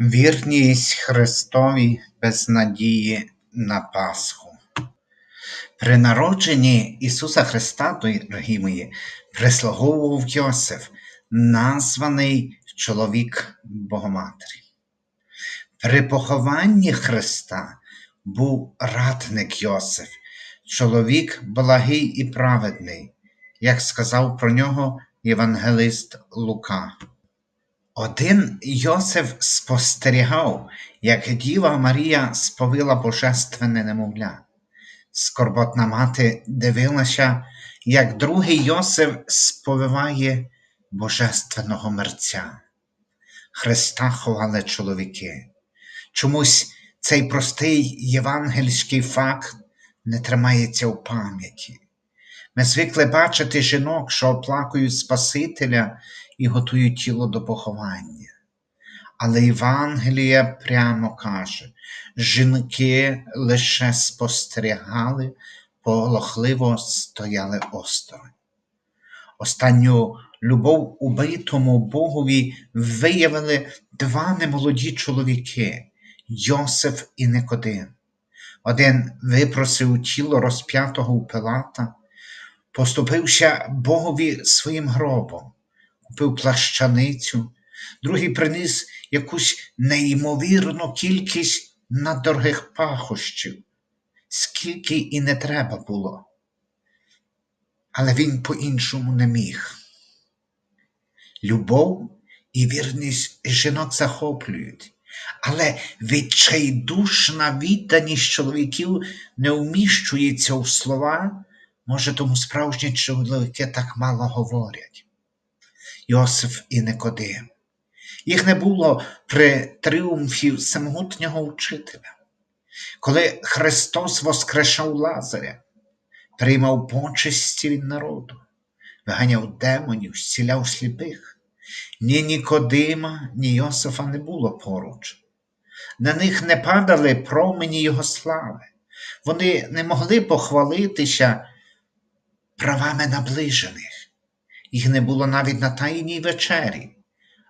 Вірність Христові без надії на Пасху. При народженні Ісуса Христа, дорогі мої, прислуговував Йосиф, названий чоловік Богоматері. При похованні Христа був радник Йосиф, чоловік благий і праведний, як сказав про нього євангелист Лука. Один Йосиф спостерігав, як Діва Марія сповила божественне немовля. Скорботна мати дивилася, як другий Йосиф сповиває божественного мерця. Христа ховали чоловіки. Чомусь цей простий євангельський факт не тримається у пам'яті. Ми звикли бачити жінок, що оплакують Спасителя і готують тіло до поховання. Але Євангелія прямо каже, жінки лише спостерігали, полохливо стояли осторонь. Останню любов убитому Богові виявили два немолоді чоловіки Йосиф і Никодим. Один випросив тіло розп'ятого у Пилата, поступився Богові своїм гробом, купив плащаницю, другий приніс якусь неймовірну кількість надорогих пахощів, скільки і не треба було. Але він по-іншому не міг. Любов і вірність жінок захоплюють, але відчайдушна відданість чоловіків не вміщується в слова, може, тому справжні чоловіки так мало говорять. Йосиф і Никодим. Їх не було при тріумфі самогутнього учителя. Коли Христос воскрешав Лазаря, приймав почесті від народу, виганяв демонів, зціляв сліпих, ні Нікодима, ні Йосифа не було поруч. На них не падали промені Його слави, вони не могли похвалитися правами наближених. Їх не було навіть на Тайній вечері,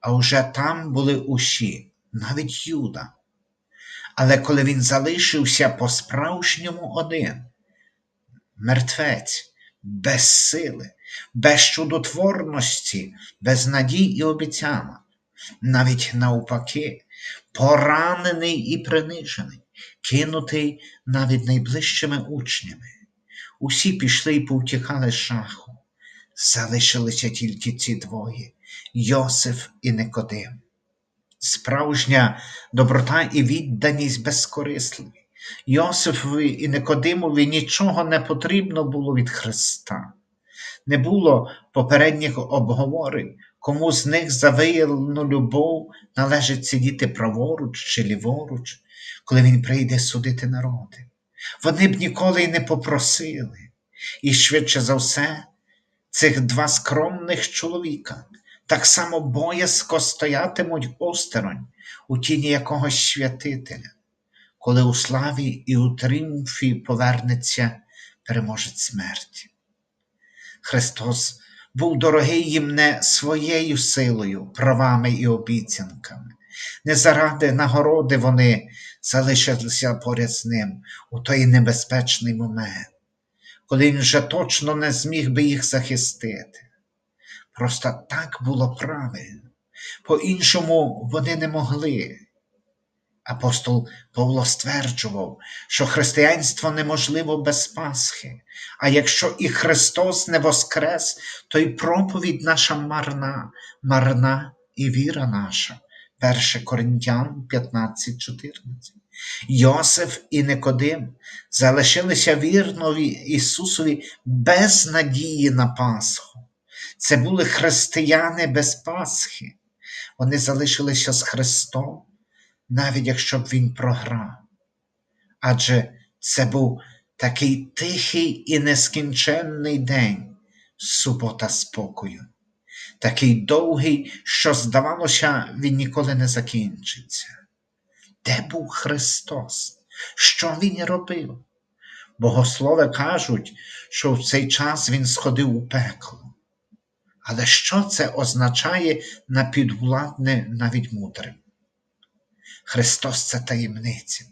а вже там були усі, навіть Юда. Але коли він залишився по-справжньому один, мертвець, без сили, без чудотворності, без надій і обіцянок, навіть навпаки, поранений і принижений, кинутий навіть найближчими учнями. Усі пішли і повтікали з шаху. Залишилися тільки ці двоє Йосиф і Никодим. Справжня доброта і відданість безкорисливі. Йосифові і Никодимові нічого не потрібно було від Христа. Не було попередніх обговорень, кому з них за виявлену любов належить сидіти праворуч чи ліворуч, коли він прийде судити народи. Вони б ніколи й не попросили, і швидше за все, цих два скромних чоловіка так само боязко стоятимуть осторонь у тіні якогось святителя, коли у славі і у тріумфі повернеться переможець смерті. Христос був дорогий їм не своєю силою, правами і обіцянками. Не заради нагороди вони залишилися поряд з ним у той небезпечний момент, коли він вже точно не зміг би їх захистити. Просто так було правильно, по-іншому вони не могли. Апостол Павло стверджував, що християнство неможливо без Пасхи, а якщо і Христос не воскрес, то й проповідь наша марна, марна і віра наша. 1 Коринтян 15,14. Йосиф і Никодим залишилися вірнові Ісусові без надії на Пасху. Це були християни без Пасхи. Вони залишилися з Христом, навіть якщо б Він програв. Адже це був такий тихий і нескінченний день, субота спокою, такий довгий, що, здавалося, він ніколи не закінчиться. Де був Христос? Що Він робив? Богослови кажуть, що в цей час Він сходив у пекло. Але що це означає на підвладне навіть мудрим? Христос це таємниця.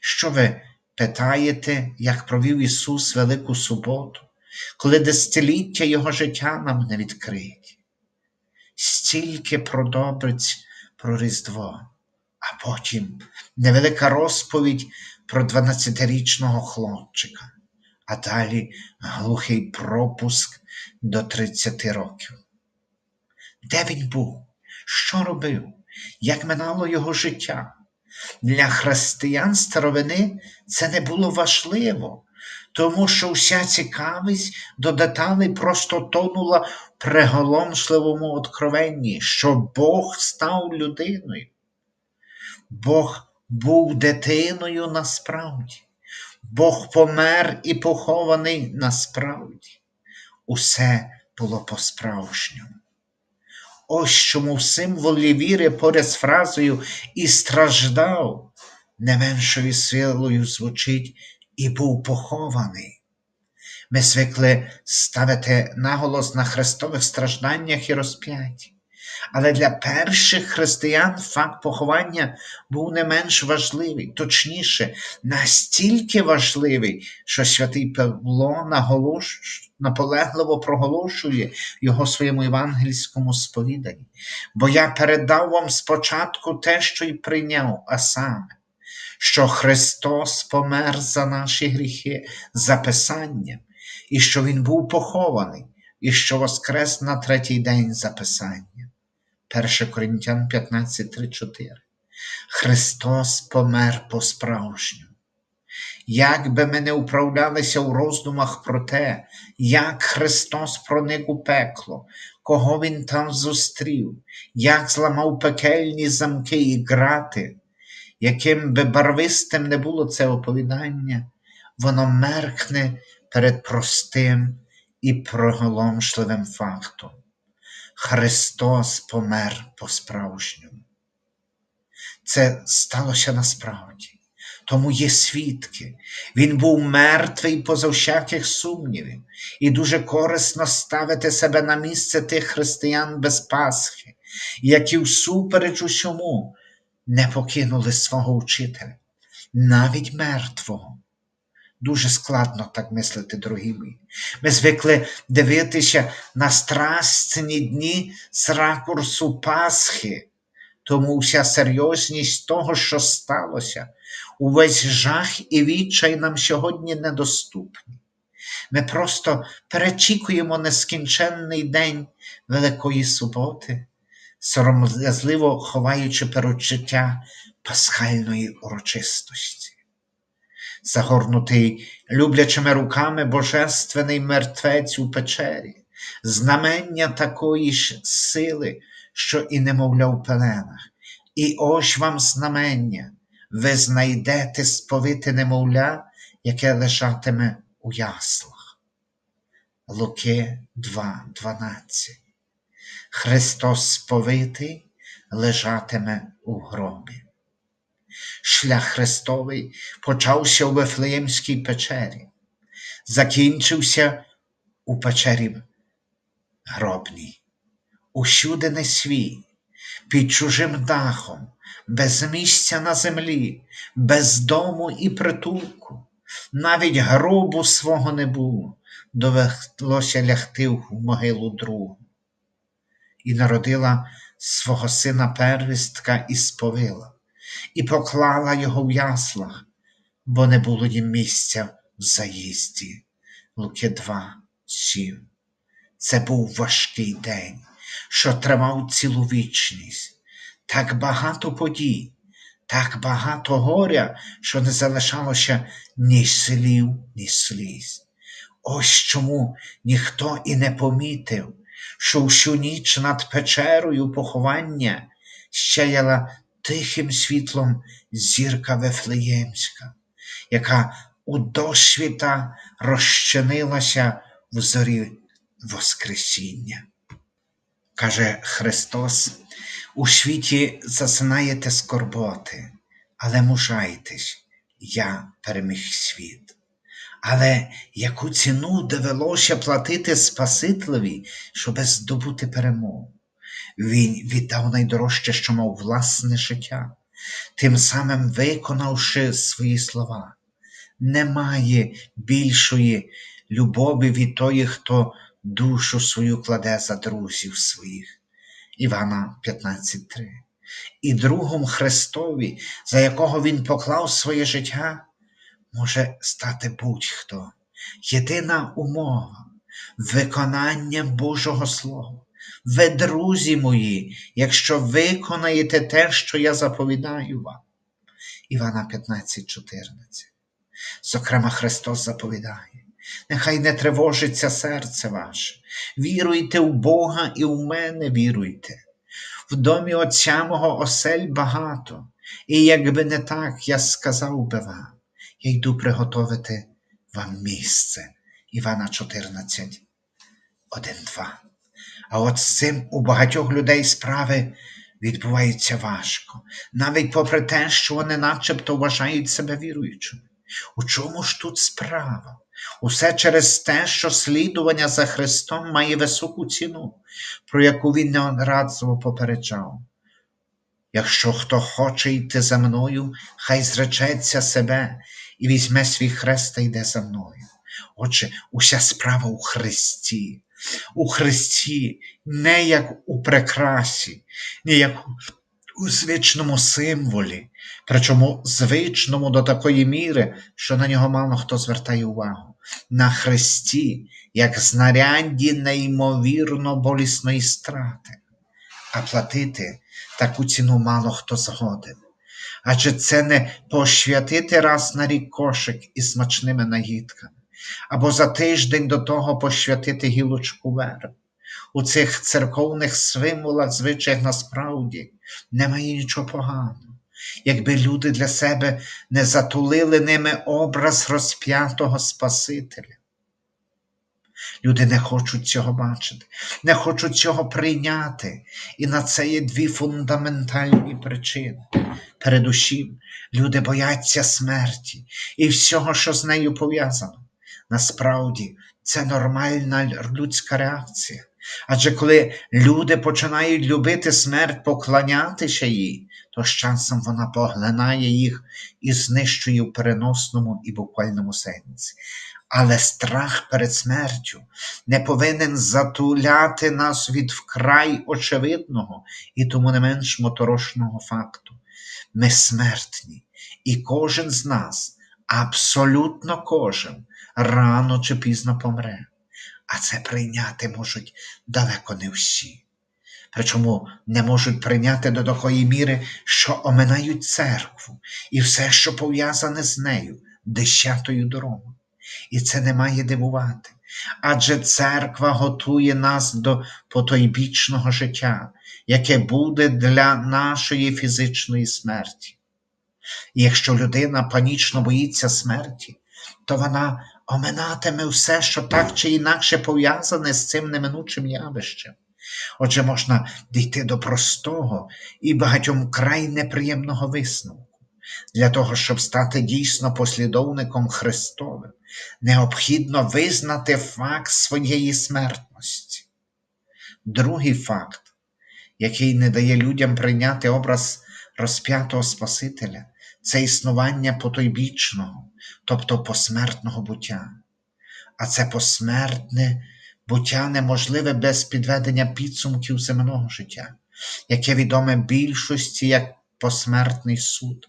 Що ви питаєте, як провів Ісус Велику суботу, коли десятиліття Його життя нам не відкриті? Стільки про добриць про Різдво, потім невелика розповідь про 12-річного хлопчика, а далі глухий пропуск до 30 років. Де він був? Що робив? Як минало його життя? Для християн старовини це не було важливо, тому що вся цікавість до деталей просто тонула в приголомшливому откровенні, що Бог став людиною. Бог був дитиною насправді, Бог помер і похований насправді. Усе було по-справжньому. Ось чому в символі віри поряд з фразою і страждав, не меншою силою звучить і був похований. Ми звикли ставити наголос на хрестових стражданнях і розп'ятті. Але для перших християн факт поховання був не менш важливий, точніше, настільки важливий, що святий Павло наголош... наполегливо проголошує його своєму євангельському сповіданні. Бо я передав вам спочатку те, що й прийняв, а саме, що Христос помер за наші гріхи за Писанням, і що Він був похований, і що воскрес на третій день за Писанням. 1 Коринтян 15, 3, 4. Христос помер по-справжньому. Як би ми не управлялися у роздумах про те, як Христос проник у пекло, кого Він там зустрів, як зламав пекельні замки і грати, яким би барвистим не було це оповідання, воно меркне перед простим і проголомшливим фактом. Христос помер по-справжньому. Це сталося насправді. Тому є свідки. Він був мертвий поза всяких сумнівів, і дуже корисно ставити себе на місце тих християн без Пасхи, які всупереч усьому не покинули свого вчителя, навіть мертвого. Дуже складно так мислити, дорогі мої. Ми звикли дивитися на страстні дні з ракурсу Пасхи, тому вся серйозність того, що сталося, увесь жах і відчай нам сьогодні недоступні. Ми просто перечікуємо нескінченний день Великої суботи, сором'язливо ховаючи перечуття пасхальної урочистості загорнутий люблячими руками божественний мертвець у печері, знамення такої ж сили, що і немовля в пеленах. І ось вам знамення, ви знайдете сповите немовля, яке лежатиме у яслах. Луки 2.12 Христос сповитий лежатиме у гробі. Шлях Христовий почався у Вифлеємській печері, закінчився у печері гробній, усюди не свій, під чужим дахом, без місця на землі, без дому і притулку, навіть гробу свого не було, довелося лягти в могилу другу. І народила свого сина первістка і сповила і поклала його в яслах, бо не було їм місця в заїзді. Луки 2, 7. Це був важкий день, що тривав цілу вічність, так багато подій, так багато горя, що не залишалося ні слів, ні сліз. Ось чому ніхто і не помітив, що всю ніч над печерою поховання щаяла тихим світлом зірка Вифлеємська, яка у досвіта розчинилася в зорі Воскресіння. Каже Христос, у світі засинаєте скорботи, але мужайтесь, я переміг світ. Але яку ціну довелося платити Спасителеві, щоби здобути перемогу? Він віддав найдорожче, що мав власне життя, тим самим виконавши свої слова. Немає більшої любові від тої, хто душу свою кладе за друзів своїх. Івана 15.3. І другом Христові, за якого Він поклав своє життя, може стати будь-хто. Єдина умова виконання Божого Слова. Ви, друзі мої, якщо виконаєте те, що я заповідаю вам. Івана 15.14. Зокрема, Христос заповідає. Нехай не тривожиться серце ваше. Віруйте в Бога і в мене віруйте. В домі Отця мого осель багато, і якби не так, я сказав би вам, я йду приготовити вам місце. Івана 14, 1, 2. А от з цим у багатьох людей справи відбуваються важко, навіть попри те, що вони начебто вважають себе віруючими. У чому ж тут справа? Усе через те, що слідування за Христом має високу ціну, про яку він неодразово попереджав. Якщо хто хоче йти за мною, хай зречеться себе і візьме свій хрест та йде за мною. Отже, уся справа у Христі, у Христі, не як у прикрасі, не як у звичному символі, причому звичному до такої міри, що на нього мало хто звертає увагу. На Христі, як знарядді неймовірно болісної страти, а платити таку ціну мало хто згоден. Адже це не посвятити раз на рік кошик із смачними наїдками, або за тиждень до того посвятити гілочку верб. У цих церковних символах, звичаях насправді немає нічого поганого. Якби люди для себе не затулили ними образ розп'ятого Спасителя. Люди не хочуть цього бачити, не хочуть цього прийняти. І на це є дві фундаментальні причини. Передусім, люди бояться смерті і всього, що з нею пов'язано. Насправді, це нормальна людська реакція. Адже коли люди починають любити смерть, поклонятися їй, то з часом вона поглинає їх і знищує в переносному і буквальному сенсі. Але страх перед смертю не повинен затуляти нас від вкрай очевидного і тому не менш моторошного факту. Ми смертні, і кожен з нас, абсолютно кожен, рано чи пізно помре. А це прийняти можуть далеко не всі. Причому не можуть прийняти до такої міри, що оминають церкву і все, що пов'язане з нею, десятою дорогою. І це не має дивувати. Адже церква готує нас до потойбічного життя, яке буде для нашої фізичної смерті. І якщо людина панічно боїться смерті, то вона оминатиме все, що так чи інакше пов'язане з цим неминучим явищем. Отже, можна дійти до простого і багатьом край неприємного висновку. Для того, щоб стати дійсно послідовником Христовим, необхідно визнати факт своєї смертності. Другий факт, який не дає людям прийняти образ розп'ятого Спасителя, це існування потойбічного, тобто посмертного буття. А це посмертне буття неможливе без підведення підсумків земного життя, яке відоме більшості як посмертний суд.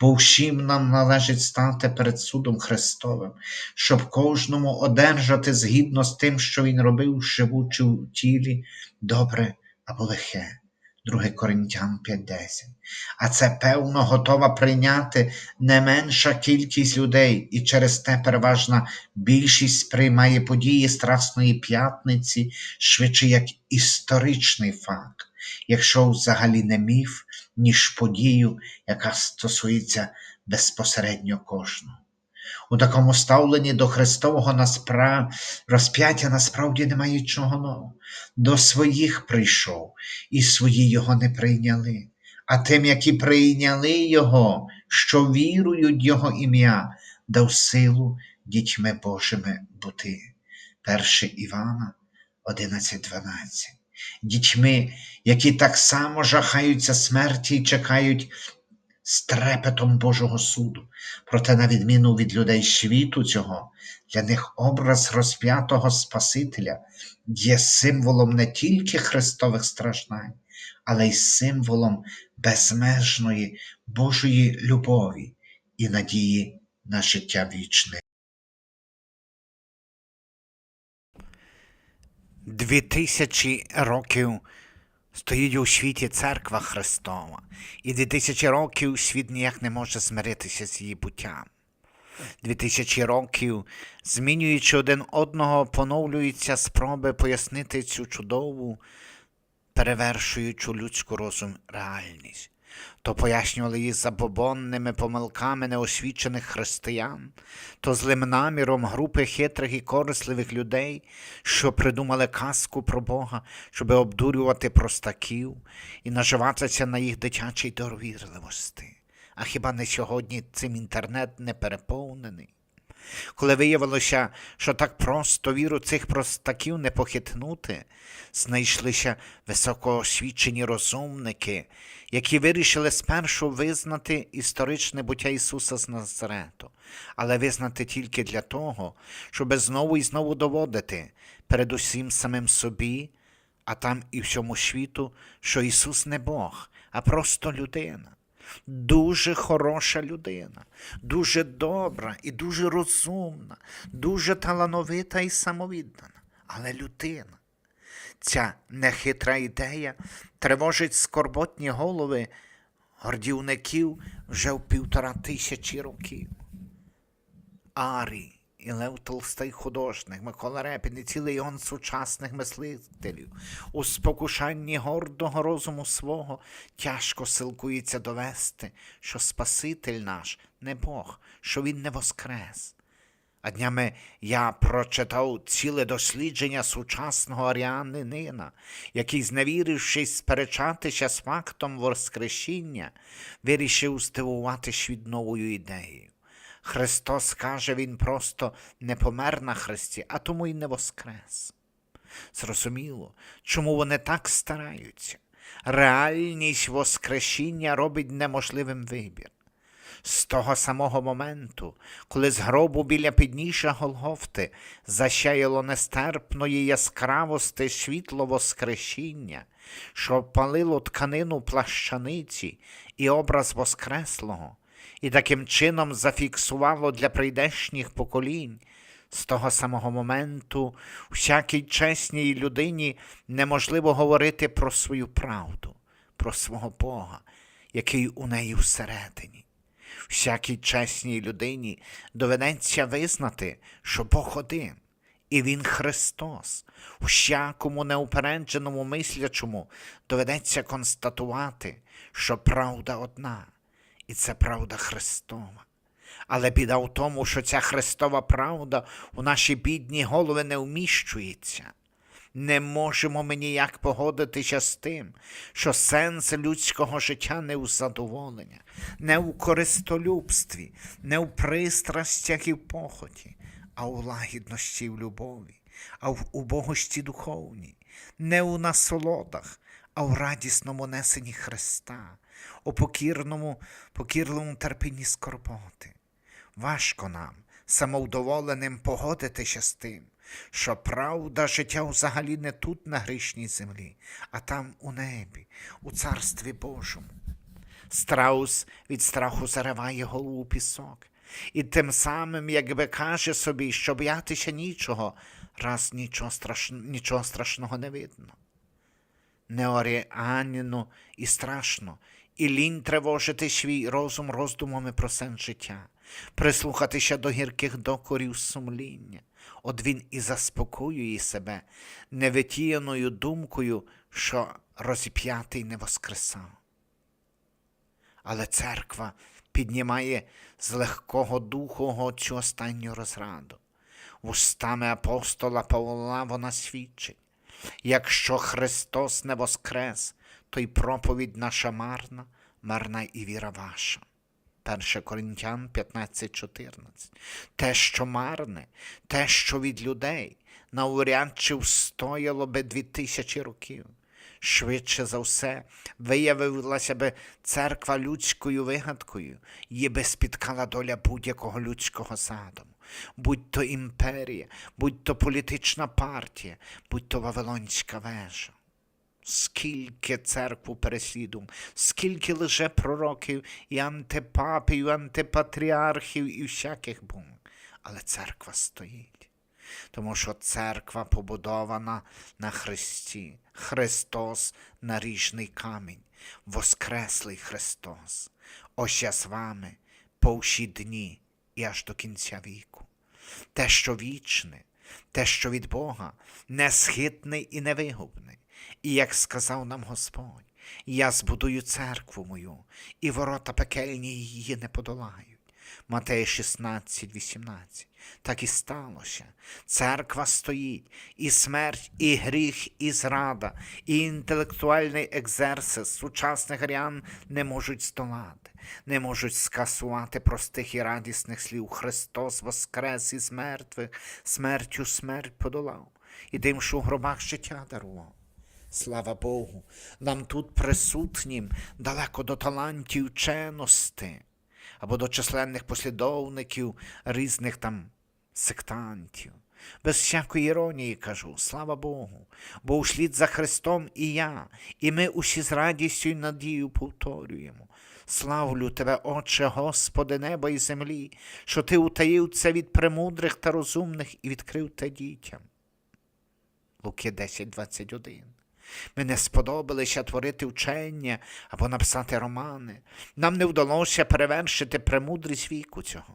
Бо всім нам належить стати перед судом Христовим, щоб кожному одержати згідно з тим, що Він робив, живучи у тілі, добре або лихе. 2 Коринтян 5.10. А це певно готова прийняти не менша кількість людей, і через те переважна більшість сприймає події Страсної п'ятниці швидше як історичний факт, якщо взагалі не міф, ніж подію, яка стосується безпосередньо кожного. У такому ставленні до Христового наспра... розп'яття насправді немає нічого нового. До своїх прийшов, і свої його не прийняли. А тим, які прийняли Його, що вірують Його ім'я, дав силу дітьми Божими бути. 1 Івана 11.12. Дітьми, які так само жахаються смерті і чекають з трепетом Божого суду. Проте, на відміну від людей світу цього, для них образ розп'ятого Спасителя є символом не тільки Христових страждань, але й символом безмежної Божої любові і надії на життя вічне. Дві тисячі років стоїть у світі церква Христова, і дві тисячі років світ ніяк не може змиритися з її буттям. Дві тисячі років, змінюючи один одного, поновлюються спроби пояснити цю чудову, перевершуючу людську розум реальність. То пояснювали її забобонними помилками неосвічених християн, то злим наміром групи хитрих і корисливих людей, що придумали казку про Бога, щоби обдурювати простаків і наживатися на їх дитячій довірливості. А хіба не сьогодні цим інтернет не переповнений? Коли виявилося, що так просто віру цих простаків не похитнути, знайшлися високоосвічені розумники, які вирішили спершу визнати історичне буття Ісуса з Назарету, але визнати тільки для того, щоб знову і знову доводити передусім самим собі, а там і всьому світу, що Ісус не Бог, а просто людина. Дуже хороша людина, дуже добра і дуже розумна, дуже талановита і самовіддана, але людина. Ця нехитра ідея тривожить скорботні голови гордівників вже в півтора тисячі років. Арій і Лев Толстий художник, Микола Репін і цілий іон сучасних мислителів у спокушанні гордого розуму свого тяжко силкується довести, що Спаситель наш не Бог, що Він не воскрес. А днями я прочитав ціле дослідження сучасного аріанинина, який, зневірившись сперечатися з фактом Воскресіння, вирішив здивувати світ новою ідеєю. Христос каже, Він просто не помер на хресті, а тому й не воскрес. Зрозуміло, чому вони так стараються. Реальність Воскресіння робить неможливим вибір. З того самого моменту, коли з гробу біля підніжжя Голгофти засяяло нестерпної яскравости світло Воскресіння, що палило тканину плащаниці і образ Воскреслого, і таким чином зафіксувало для прийдешніх поколінь. З того самого моменту всякій чесній людині неможливо говорити про свою правду, про свого Бога, який у неї всередині. Всякій чесній людині доведеться визнати, що Бог один, і Він Христос. Всякому неупередженому мислячому доведеться констатувати, що правда одна, і це правда Христова. Але біда в тому, що ця Христова правда у наші бідні голови не вміщується. Не можемо ми ніяк погодитися з тим, що сенс людського життя не у задоволенні, не у користолюбстві, не у пристрастях і в похоті, а у лагідності і в любові, а в убогості духовній, не у насолодах, а у радісному несенні Христа, у покірному, покірливому терпінні скорботи. Важко нам, самовдоволеним, погодитися з тим, що правда життя взагалі не тут на грішній землі, а там у небі, у царстві Божому. Страус від страху зариває голову пісок, і тим самим, якби каже собі, що боятися нічого, раз нічого, страш... нічого страшного не видно. Неоріаніно і страшно, і лінь тривожити свій розум роздумами про сенс життя, прислухатися до гірких докорів сумління. От він і заспокоює себе невитіяною думкою, що розіп'ятий не воскресав. Але церква піднімає з легкого духу цю останню розраду. Вустами апостола Павла вона свідчить. Якщо Христос не воскрес, то й проповідь наша марна, марна і віра ваша. 1 Коринтян 15.14. Те, що марне, те, що від людей, навряд чи встояло би дві тисячі років. швидше за все, виявилася би церква людською вигадкою, її би спіткала доля будь-якого людського задуму, будь то імперія, будь то політична партія, будь то Вавилонська вежа. Скільки церкву переслідував, скільки лише пророків і антипапів, і антипатріархів і всяких бум. Але церква стоїть. Тому що церква побудована на Христі. Христос наріжний камінь, воскреслий Христос. Ось я з вами по всі дні і аж до кінця віку. Те, що вічне, те, що від Бога, несхитне і невигубне. І як сказав нам Господь, я збудую церкву мою, і ворота пекельні її не подолають. Матея 16, 18. Так і сталося. Церква стоїть, і смерть, і гріх, і зрада, і інтелектуальний екзерсис сучасних грян не можуть здолати, не можуть скасувати простих і радісних слів. Христос воскрес із мертвих, смертю смерть подолав, і тим, що у гробах життя дарував. Слава Богу, нам тут присутнім далеко до талантів вченості або до численних послідовників різних там сектантів. Без всякої іронії кажу, слава Богу, бо услід за Христом і я, і ми усі з радістю й надією повторюємо. Славлю тебе, Отче, Господи, неба і землі, що ти утаїв це від премудрих та розумних і відкрив те дітям. Луки 10, 21. Ми не сподобалися творити вчення або написати романи. Нам не вдалося перевершити премудрість віку цього.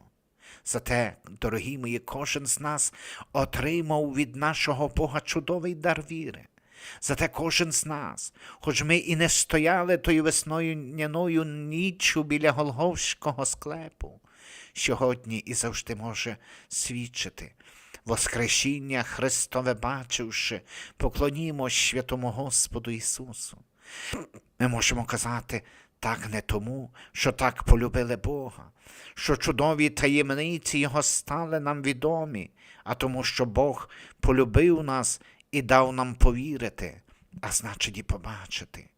Зате, дорогі мої, кожен з нас отримав від нашого Бога чудовий дар віри. Зате кожен з нас, хоч ми і не стояли тою весною няною ніччю біля Голговського склепу, сьогодні і завжди може свідчити. Воскресіння Христове бачивши, поклонімось святому Господу Ісусу. Ми можемо казати так не тому, що так полюбили Бога, що чудові таємниці Його стали нам відомі, а тому, що Бог полюбив нас і дав нам повірити, а значить і побачити.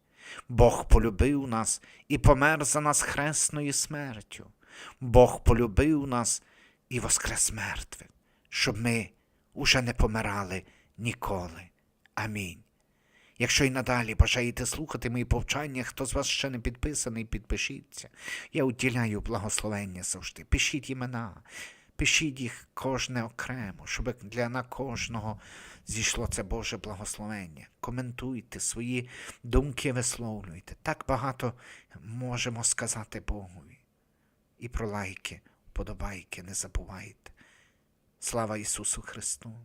Бог полюбив нас і помер за нас хресною смертю. Бог полюбив нас і воскрес мертвих, щоб ми уже не помирали ніколи. Амінь. Якщо й надалі бажаєте слухати мої повчання, хто з вас ще не підписаний, підпишіться. Я уділяю благословення завжди. Пишіть імена, пишіть їх кожне окремо, щоб для на кожного зійшло це Боже благословення. Коментуйте свої думки, висловлюйте. Так багато можемо сказати Богові. І про лайки, подобайки не забувайте. Слава Ісусу Христу!